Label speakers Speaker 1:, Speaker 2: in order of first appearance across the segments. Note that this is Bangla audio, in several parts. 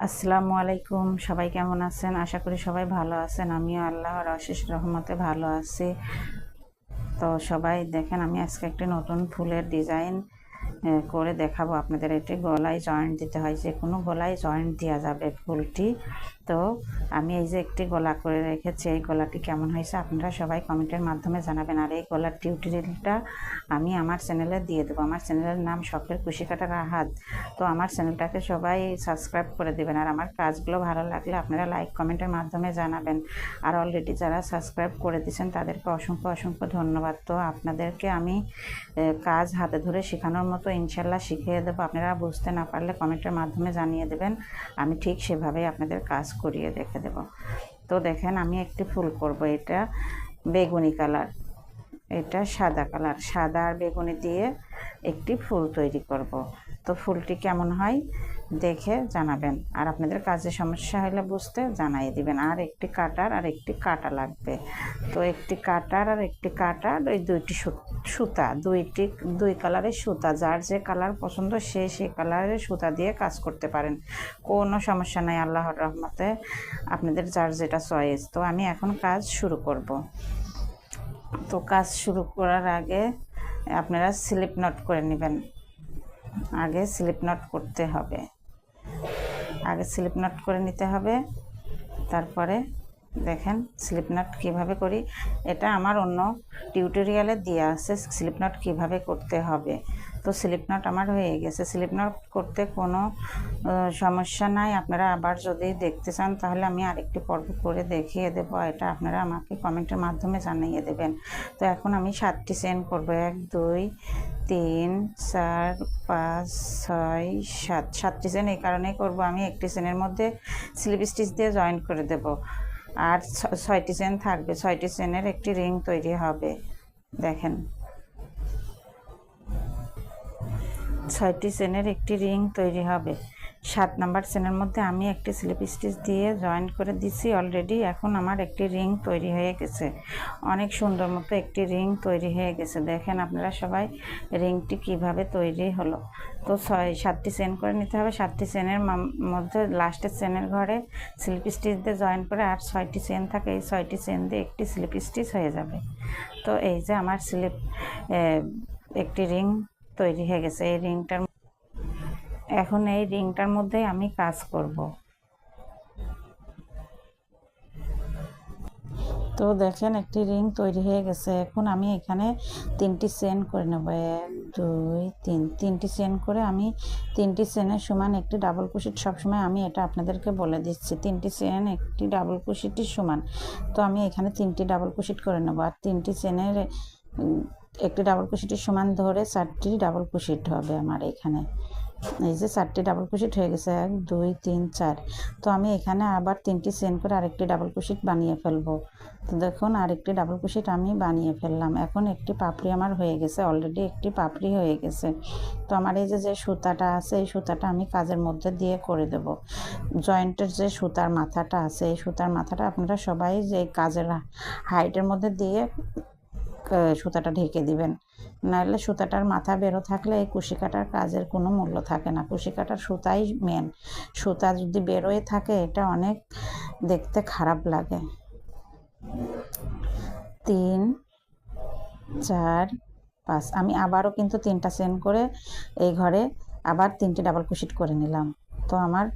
Speaker 1: আসসালামু আলাইকুম। সবাই কেমন আছেন? আশা করি সবাই ভালো আছেন। আমিও আল্লাহর অশেষ রহমতে ভালো আছি। তো সবাই দেখেন, আমি আজকে একটি নতুন ফুলের ডিজাইন করে দেখাবো আপনাদের। এটি গলায় জয়েন্ট দিতে হয়। যে কোনো গলায় জয়েন্ট দেওয়া যাবে ফুলটি। তো আমি এই যে একটি গলা করে রেখেছি, এই গলাটি কেমন হয়েছে আপনারা সবাই কমেন্টের মাধ্যমে জানাবেন। আর এই গলার টিউটোরিয়ালটা আমি আমার চ্যানেলে দিয়ে দেবো। আমার চ্যানেলের নাম শখের খুশি কাটার আহাত। তো আমার চ্যানেলটাকে সবাই সাবস্ক্রাইব করে দেবেন। আর আমার কাজগুলো ভালো লাগলে আপনারা লাইক কমেন্টের মাধ্যমে জানাবেন। আর অলরেডি যারা সাবস্ক্রাইব করে দিয়েছেন, তাদেরকে অসংখ্য অসংখ্য ধন্যবাদ। তো আপনাদেরকে আমি কাজ হাতে ধরে শেখানোর মতো ইনশাল্লাহ শিখিয়ে দেবো। আপনারা বুঝতে না পারলে কমেন্টের মাধ্যমে জানিয়ে দেবেন। আমি ঠিক সেভাবেই আপনাদের কাজ করিয়ে দেখে দেব। তো দেখেন আমি একটি ফুল করব, এটা বেগুনি কালার। এটা সাদা কালার, সাদা আর বেগুনি দিয়ে একটি ফুল তৈরি করব। তো ফুলটি কেমন হয় দেখে জানাবেন। আর আপনাদের কাজে সমস্যা হলে বুঝতে জানাই দিবেন। আর একটি কাটার আর একটি কাটা লাগবে। তো একটি কাটার আর একটি কাটার ওই দুইটি সুতা, দুইটি, দুই কালারের সুতা, যার যে কালার পছন্দ সে সে কালারের সুতা দিয়ে কাজ করতে পারেন। কোনো সমস্যা নাই, আল্লাহর রহমতে আপনাদের যার যেটা চয়েস তো আমি এখন কাজ শুরু করব। তো কাজ শুরু করার আগে আপনারা স্লিপ নোট করে নেবেন। আগে স্লিপ নোট করতে হবে। আগে স্লিপ নোট করে নিতে হবে। তারপরে দেখেন স্লিপ নোট কীভাবে করি? এটা আমার অন্য টিউটোরিয়ালে দেওয়া আছে স্লিপ নোট কীভাবে করতে হবে। তো স্লিপ নোট আমার হয়ে গেছে। স্লিপ নোট করতে কোনো সমস্যা নাই। আপনারা আবার যদি দেখতে চান, তাহলে আমি আরেকটি পর্ব করে দেখিয়ে দেব। এটা আপনারা আমাকে কমেন্টের মাধ্যমে জানিয়ে দেবেন। তো এখন আমি সাতটি সেন্ড করব। এক, দুই, তিন, চার, পাঁচ, ছয়, সাত। সাতটি চেন এই কারণেই করব। আমি একটি চেনের মধ্যে স্লিপ স্টিচ দিয়ে জয়েন করে দেব। আর ছয়টি চেন থাকবে। ছয়টি চেনের একটি রিং তৈরি হবে। দেখেন। ছয়টি চেনের একটি রিং তৈরি হবে। সাত নাম্বার চেনের মধ্যে আমি একটি স্লিপ স্টিচ দিয়ে জয়েন করে দিছি অলরেডি। এখন আমার একটি রিং তৈরি হয়ে গেছে। অনেক সুন্দর মতো একটি রিং তৈরি হয়ে গেছে। দেখেন আপনারা সবাই রিংটি কীভাবে তৈরি হলো। তো ছয়, সাতটি চেন করে নিতে হবে। সাতটি চেনের মধ্যে লাস্টের চেনের ঘরে স্লিপ স্টিচ দিয়ে জয়েন করে আর ছয়টি চেন থাকে। এই ছয়টি চেন দিয়ে একটি স্লিপ স্টিচ হয়ে যাবে। তো এই যে আমার স্লিপ একটি রিং তৈরি হয়ে গেছে। এই রিংটার এখন এই রিংটার মধ্যেই আমি কাজ করব। তো দেখেন একটি রিং তৈরি হয়ে গেছে। এখন আমি এখানে তিনটি চেন করে নেব। এক, দুই, তিন। তিনটি চেন করে আমি তিনটি চেনের সমান একটি ডাবল কুশিট সবসময় আমি এটা আপনাদেরকে বলে দিচ্ছি। তিনটি চেন একটি ডাবল কুশিটির সমান। তো আমি এখানে তিনটি ডাবল কুশিট করে নেব। আর তিনটি চেনের একটি ডাবল কুশিটির সমান ধরে চারটি ডাবল কুশিট হবে আমার এখানে। এই যে চারটি ডাবল কুশিট হয়ে গেছে, এক, দুই, তিন, চার। তো আমি এখানে আবার তিনটি চেন করে আরেকটি ডাবল কুশিট বানিয়ে ফেলব। তো দেখুন, আরেকটি ডাবল কুশিট আমি বানিয়ে ফেললাম। এখন একটি পাপড়ি আমার হয়ে গেছে অলরেডি একটি পাপড়ি হয়ে গেছে। তো আমার এই যে যে সুতাটা আছে, এই সুতাটা আমি কাজের মধ্যে দিয়ে করে দেব। জয়েন্টের যে সুতার মাথাটা আছে, এই সুতার মাথাটা আপনারা সবাই যে কাজের হাইটের মধ্যে দিয়ে সুতাটা ঢেকে দিবেন। নাহলে সুতাটার মাথা বেরো থাকলে এই কুশি কাটার কাজের কোনো মূল্য থাকে না। কুশি কাটার সুতাই মেন সুতা যদি বেরোয় থাকে, এটা অনেক দেখতে খারাপ লাগে। তিন, চার, পাঁচ। আমি আবারও কিন্তু তিনটা চেন করে এই ঘরে আবার তিনটি ডাবল কুশিট করে নিলাম। তো আমার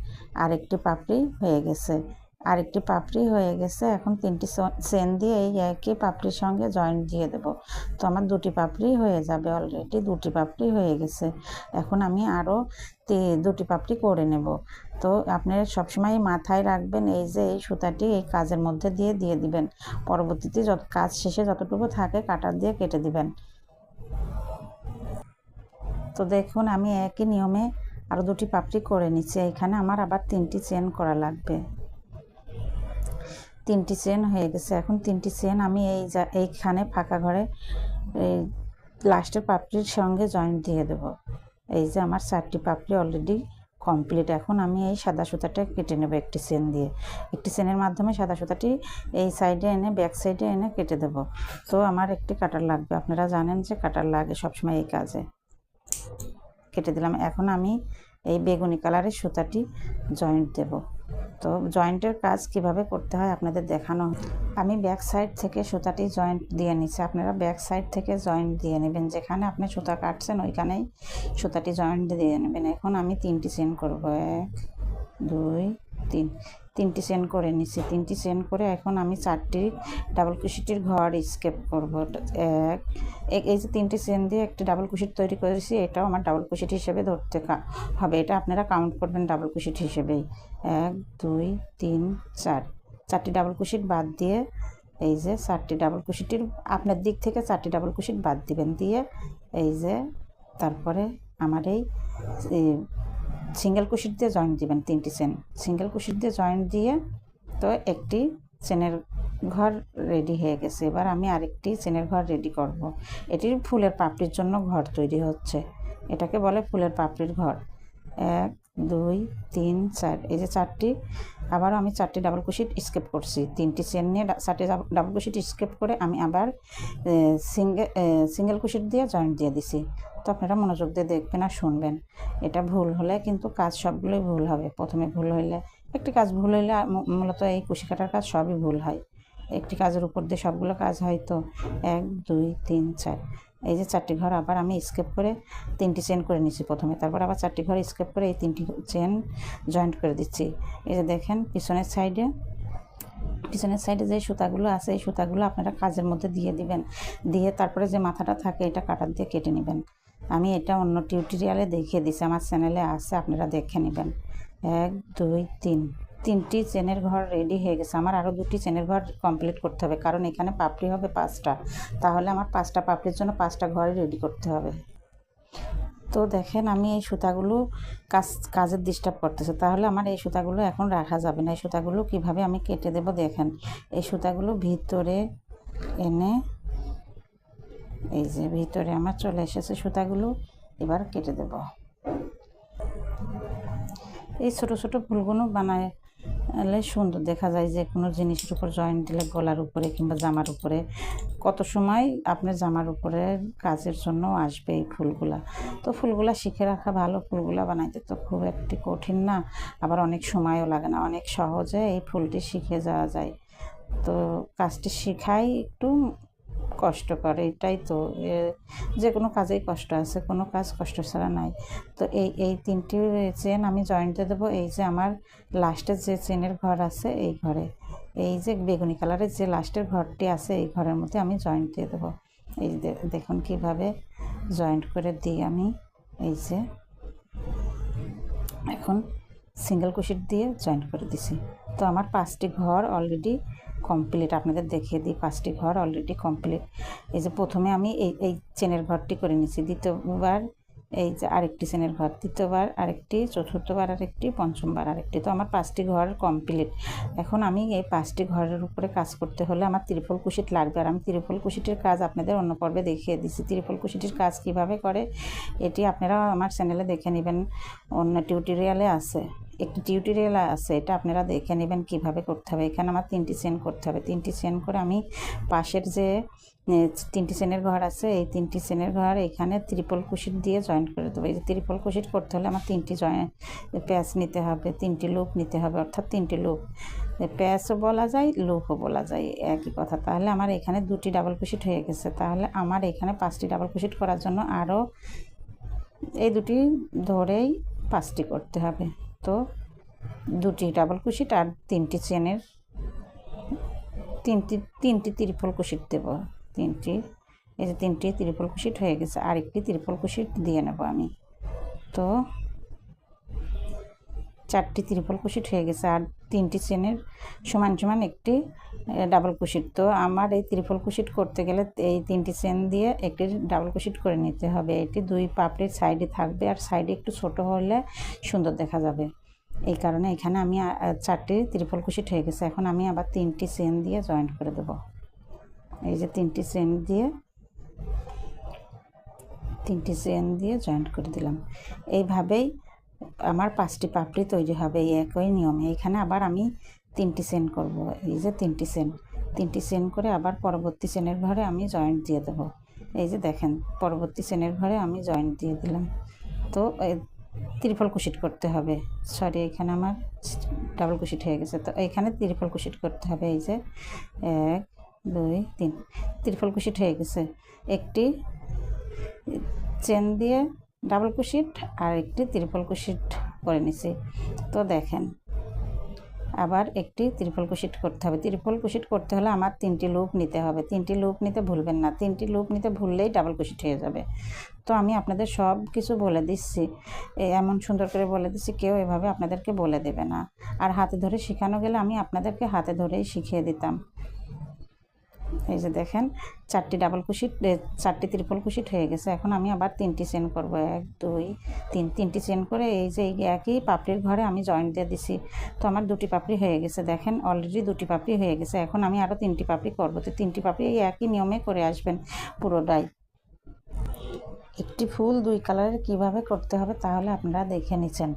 Speaker 1: আরেকটি পাপড়ি হয়ে গেছে। আরেকটি পাপড়ি হয়ে গেছে। এখন তিনটি চেন দিয়ে এই একই পাপড়ির সঙ্গে জয়েন্ট দিয়ে দেব। তো আমার দুটি পাপড়ি হয়ে যাবে অলরেডি দুটি পাপড়ি হয়ে গেছে। এখন আমি আরও দুটি পাপড়ি করে নেব। তো আপনি সবসময় মাথায় রাখবেন, এই যে এই সুতাটি এই কাজের মধ্যে দিয়ে দিয়ে দিবেন। পরবর্তীতে যত, কাজ শেষে যতটুকু থাকে কাটার দিয়ে কেটে দিবেন। তো দেখুন, আমি একই নিয়মে আরও দুটি পাপড়ি করে নিচ্ছি। এখানে আমার আবার তিনটি চেন করা লাগবে। তিনটি চেন হয়ে গেছে। এখন তিনটি চেন আমি এই এইখানে ফাঁকা ঘরে, এই লাস্টের পাপড়ির সঙ্গে জয়েন্ট দিয়ে দেব। এই যে আমার চারটি পাপড়ি অলরেডি কমপ্লিট এখন আমি এই সাদা সুতাটা কেটে নেব একটি চেন দিয়ে। একটি চেনের মাধ্যমে সাদা সুতাটি এই সাইডে এনে ব্যাক সাইডে এনে কেটে দেব। তো আমার একটি কাটার লাগবে। আপনারা জানেন যে কাটার লাগে সবসময় এই কাজে। কেটে দিলাম। এখন আমি এই বেগুনি কালারের সুতাটি জয়েন্ট দেব। তো জয়েন্টের কাজ কীভাবে করতে হয় আপনাদের দেখানো আমি ব্যাক সাইড থেকে সুতাটি জয়েন্ট দিয়ে নিচ্ছি। আপনারা ব্যাক সাইড থেকে জয়েন্ট দিয়ে নেবেন। যেখানে আপনি সুতা কাটছেন, ওইখানেই সুতাটি জয়েন্ট দিয়ে নেবেন। এখন আমি তিনটি চেন করব। এক, দুই, তিন। তিনটি চেন করে নিচ্ছি তিনটি চেন করে এখন আমি চারটি ডাবল কুশিটির ঘর স্কেপ করব। এক এই যে তিনটি চেন দিয়ে একটি ডাবল কুশিট তৈরি করেছি, এটাও আমার ডাবল কুশিট হিসেবে ধরতে হবে। এটা আপনারা কাউন্ট করবেন ডাবল কুশিট হিসেবেই। এক, দুই, তিন, চার। চারটি ডাবল কুশিট বাদ দিয়ে এই যে চারটি ডাবল কুশিটির আপনার দিক থেকে চারটি ডাবল কুশিট বাদ দিবেন। দিয়ে এই যে তারপরে আমার এই সিঙ্গেল কুশির দিয়ে জয়েন্ট দিবেন তিনটি চেন সিঙ্গেল কুশির দিয়ে জয়েন্ট দিয়ে তো একটি চেনের ঘর রেডি হয়ে গেছে। এবার আমি আরেকটি চেনের ঘর রেডি করব। এটির ফুলের পাপড়ির জন্য ঘর তৈরি হচ্ছে। এটাকে বলে ফুলের পাপড়ির ঘর। এক দুই, তিন, চার। এই যে চারটি আবার আমি চারটি ডাবল কুশিট স্কেপ করছি। তিনটি চেন নিয়ে চারটি ডাবল কুশিট স্কেপ করে আমি আবার সিঙ্গেল সিঙ্গেল কুশিট দিয়ে জয়েন্ট দিয়ে দিছি। তো আপনারা মনোযোগ দিয়ে দেখবেন আর শুনবেন। এটা ভুল হলে কিন্তু কাজ সবগুলোই ভুল হবে। প্রথমে ভুল হইলে, একটি কাজ ভুল হইলে মূলত এই কুশি কাটার কাজ সবই ভুল হয়। একটি কাজের উপর দিয়ে সবগুলো কাজ হয় তো। এক, দুই, তিন, চার। এই যে চারটি ঘর আবার আমি স্কেপ করে তিনটি চেন করে নিচ্ছি প্রথমে। তারপর আবার চারটি ঘর স্কেপ করে এই তিনটি চেন জয়েন্ট করে দিচ্ছি। এই যে দেখেন, পিছনের সাইডে পিছনের সাইডে যে সুতাগুলো আছে, এই সুতাগুলো আপনারা কাজের মধ্যে দিয়ে দিবেন। দিয়ে তারপরে যে মাথাটা থাকে, এটা কাটার দিয়ে কেটে নেবেন। আমি এটা অন্য টিউটোরিয়ালে দেখিয়ে দিছি, আমার চ্যানেলে আছে, আপনারা দেখে নেবেন। এক, দুই, তিন। তিনটি চেনের ঘর রেডি হয়ে গেছে। আমার আরও দুটি চেনের ঘর কমপ্লিট করতে হবে, কারণ এখানে পাপড়ি হবে পাঁচটা। তাহলে আমার পাঁচটা পাপড়ির জন্য পাঁচটা ঘর রেডি করতে হবে। তো দেখেন, আমি এই সুতাগুলো কাজ, কাজের ডিস্টার্ব করতেছে। তাহলে আমার এই সুতাগুলো এখন রাখা যাবে না। এই সুতাগুলো কীভাবে আমি কেটে দেব দেখেন। এই সুতাগুলো ভিতরে এনে, এই যে ভিতরে আমার চলে এসেছে সুতাগুলো, এবার কেটে দেব। এই ছোট ছোট ফুলগুলো বানায় এলে সুন্দর দেখা যায় যে কোনো জিনিসের উপর জয়েন্ট দিলে গলার উপরে কিংবা জামার উপরে। কত সময় আপনার জামার উপরে কাজের জন্য আসবে এই ফুলগুলা? তো ফুলগুলা শিখে রাখা ভালো, ফুলগুলা বানাইতে তো খুব একটি কঠিন না। আবার অনেক সময়ও লাগে না, অনেক সহজে এই ফুলটি শিখে যাওয়া যায়। তো কাজটি শেখাই একটু কষ্টকর এটাই তো। যে কোনো কাজেই কষ্ট আছে, কোনো কাজ কষ্ট ছাড়া নাই। তো এই এই তিনটি চেন আমি জয়েন্টে দেবো। এই যে আমার লাস্টের যে চেনের ঘর আছে, এই ঘরে। এই যে বেগুনি কালারের যে লাস্টের ঘরটি আছে, এই ঘরের মধ্যে আমি জয়েন্ট দিয়ে দেবো। এই দেখুন কীভাবে জয়েন্ট করে দিই আমি। এই যে এখন সিঙ্গেল কুশিট দিয়ে জয়েন্ট করে দিছি। তো আমার পাঁচটি ঘর অলরেডি কমপ্লিট আপনাদের দেখিয়ে দিই। পাঁচটি ঘর অলরেডি কমপ্লিট এই যে প্রথমে আমি এই এই চেনের ঘরটি করে নিয়েছি। দ্বিতীয়বার এই যে আরেকটি চেনের ঘর তৃতীয়বার আরেকটি চতুর্থবার, আরেকটি পঞ্চমবার, আরেকটি তো আমার পাঁচটি ঘর কমপ্লিট এখন আমি এই পাঁচটি ঘরের উপরে কাজ করতে হলে আমার ত্রিফল কুশিট লাগবে। আর আমি ত্রিফল কুশিটির কাজ আপনাদের অন্য পর্বে দেখিয়ে দিচ্ছি। ত্রিফল কুশিটির কাজ কীভাবে করে, এটি আপনারা আমার চ্যানেলে দেখে নেবেন। অন্য টিউটোরিয়ালে আছে। একটি টিউটোরিয়াল আছে। এটা আপনারা দেখে নেবেন কীভাবে করতে হবে। এখানে আমার তিনটি চেন করতে হবে। তিনটি চেন করে আমি পাশের যে তিনটি চেনের ঘর আছে। এই তিনটি চেনের ঘর এখানে ত্রিপল কুশিট দিয়ে জয়েন্ট করে দেবো। এই যে ত্রিপল কুশিট করতে হলে আমার তিনটি জয়েন্ট প্যাচ নিতে হবে, তিনটি লুপ নিতে হবে, অর্থাৎ তিনটি লুপ। প্যাচও বলা যায়, লুপও বলা যায়, একই কথা। তাহলে আমার এখানে দুটি ডাবল কুশিট হয়ে গেছে। তাহলে আমার এখানে পাঁচটি ডাবল কুশিট করার জন্য আরও এই দুটি ধরেই পাঁচটি করতে হবে। তো দুটি ডাবল কুশিট আর তিনটি চেনের তিনটি তিনটি ত্রিপল কুশিট দেব। তিনটি, এই যে তিনটি ত্রিফল কুশিট হয়ে গেছে, আরেকটি ত্রিফল কুশিট দিয়ে নেব আমি। তো চারটি ত্রিফল কুশিট হয়ে গেছে আর তিনটি চেনের সমান সমান একটি ডাবল কুশিট। তো আমার এই ত্রিফল কুশিট করতে গেলে এই তিনটি চেন দিয়ে একটি ডাবল কুশিট করে নিতে হবে। এটি দুই পাপড়ির সাইডে থাকবে আর সাইডে একটু ছোট হলে সুন্দর দেখা যাবে। এই কারণে এখানে আমি চারটি ত্রিফল কুশিট হয়ে গেছে। এখন আমি আবার তিনটি চেন দিয়ে জয়েন্ট করে দেব। এই যে তিনটি চেন দিয়ে, তিনটি চেন দিয়ে জয়েন্ট করে দিলাম। এইভাবেই আমার পাঁচটি পাপড়ি তৈরি হবে, এই একই নিয়মে। এইখানে আবার আমি তিনটি চেন করব, এই যে তিনটি চেন তিনটি চেন করে আবার পরবর্তী চেনের ঘরে আমি জয়েন্ট দিয়ে দেবো। এই যে দেখেন, পরবর্তী চেনের ঘরে আমি জয়েন্ট দিয়ে দিলাম। তো ত্রিফল কুশিট করতে হবে। সরি এখানে আমার ডাবল কুশিট হয়ে গেছে। তো এখানে ত্রিফল কুশিট করতে হবে, এই যে এক দুই, তিন। ত্রিফল কুশিট হয়ে গেছে। একটি চেন দিয়ে ডাবল কুশিট আর একটি ত্রিফল কুশিট করে নিছি। তো দেখেন, আবার একটি ত্রিফল কুশিট করতে হবে। ত্রিফল কুশিট করতে হলে আমার তিনটি লুপ নিতে হবে। তিনটি লুপ নিতে ভুলবেন না। তিনটি লুপ নিতে ভুললেই ডাবল কুশিট হয়ে যাবে। তো আমি আপনাদের সব কিছু বলে দিচ্ছি। এমন সুন্দর করে বলে দিচ্ছি, কেউ এভাবে আপনাদেরকে বলে দেবে না। আর হাতে ধরে শেখানো গেলে আমি আপনাদেরকে হাতে ধরেই শিখিয়ে দিতাম। এই যে দেখেন, চারটি ডাবল কুশিট চারটি ত্রিপল কুশিট হয়ে গেছে। এখন আমি আবার তিনটি চেন করব। এক, দুই, তিন, তিনটি চেন করে এই যে একই পাপড়ির ঘরে আমি জয়েন্ট দিয়ে দিছি। তো আমার দুটি পাপড়ি হয়ে গেছে। দেখেন অলরেডি দুটি পাপড়ি হয়ে গেছে। এখন আমি আরও তিনটি পাপড়ি করব। তো তিনটি পাপড়ি এই একই নিয়মে করে আসবেন পুরোটাই। একটি ফুল দুই কালারের কীভাবে করতে হবে তাহলে আপনারা দেখে নিচ্ছেন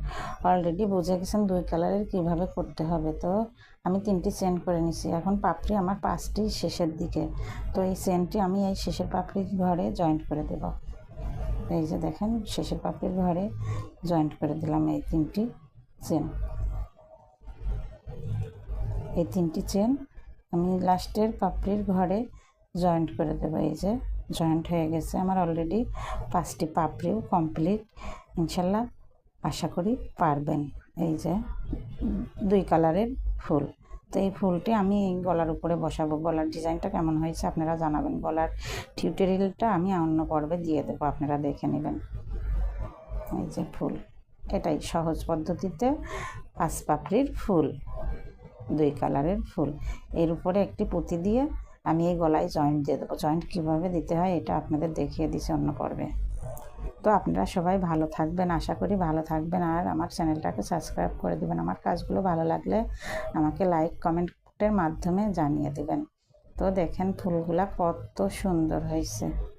Speaker 1: অলরেডি বুঝে গেছেন দুই কালারের কীভাবে করতে হবে। তো আমি তিনটি চেন করে নিছি। এখন পাপড়ি আমার পাঁচটি শেষের দিকে। তো এই চেনটি আমি এই শেষের পাপড়ির ঘরে জয়েন্ট করে দেব। এই যে দেখেন, শেষের পাপড়ির ঘরে জয়েন্ট করে দিলাম এই তিনটি চেন এই তিনটি চেন আমি লাস্টের পাপড়ির ঘরে জয়েন্ট করে দেবো। এই যে জয়েন্ট হয়ে গেছে আমার অলরেডি পাঁচটি পাপড়িও কমপ্লিট ইনশাল্লাহ আশা করি পারবেন। এই যে দুই কালারের ফুল। তো এই ফুলটি আমি গলার উপরে বসাবো। গলার ডিজাইনটা কেমন হয়েছে আপনারা জানাবেন। গলার টিউটোরিয়ালটা আমি অন্য পর্বে দিয়ে দেবো, আপনারা দেখে নেবেন। এই যে ফুল, এটাই সহজ পদ্ধতিতে পাঁচ পাপড়ির ফুল, দুই কালারের ফুল। এর উপরে একটি পুঁতি দিয়ে আমি এই গলায় জয়েন্ট দিয়ে দেবো। জয়েন্ট কীভাবে দিতে হয় এটা আপনাদের দেখিয়ে দিছি অন্য পর্বে। তো আপনারা সবাই ভালো থাকবেন, আশা করি ভালো থাকবেন। আর আমার চ্যানেলটাকে সাবস্ক্রাইব করে দেবেন। আমার কাজগুলো ভালো লাগলে আমাকে লাইক, কমেন্টের মাধ্যমে জানিয়ে দেবেন। তো দেখেন ফুলগুলা কত সুন্দর হয়েছে।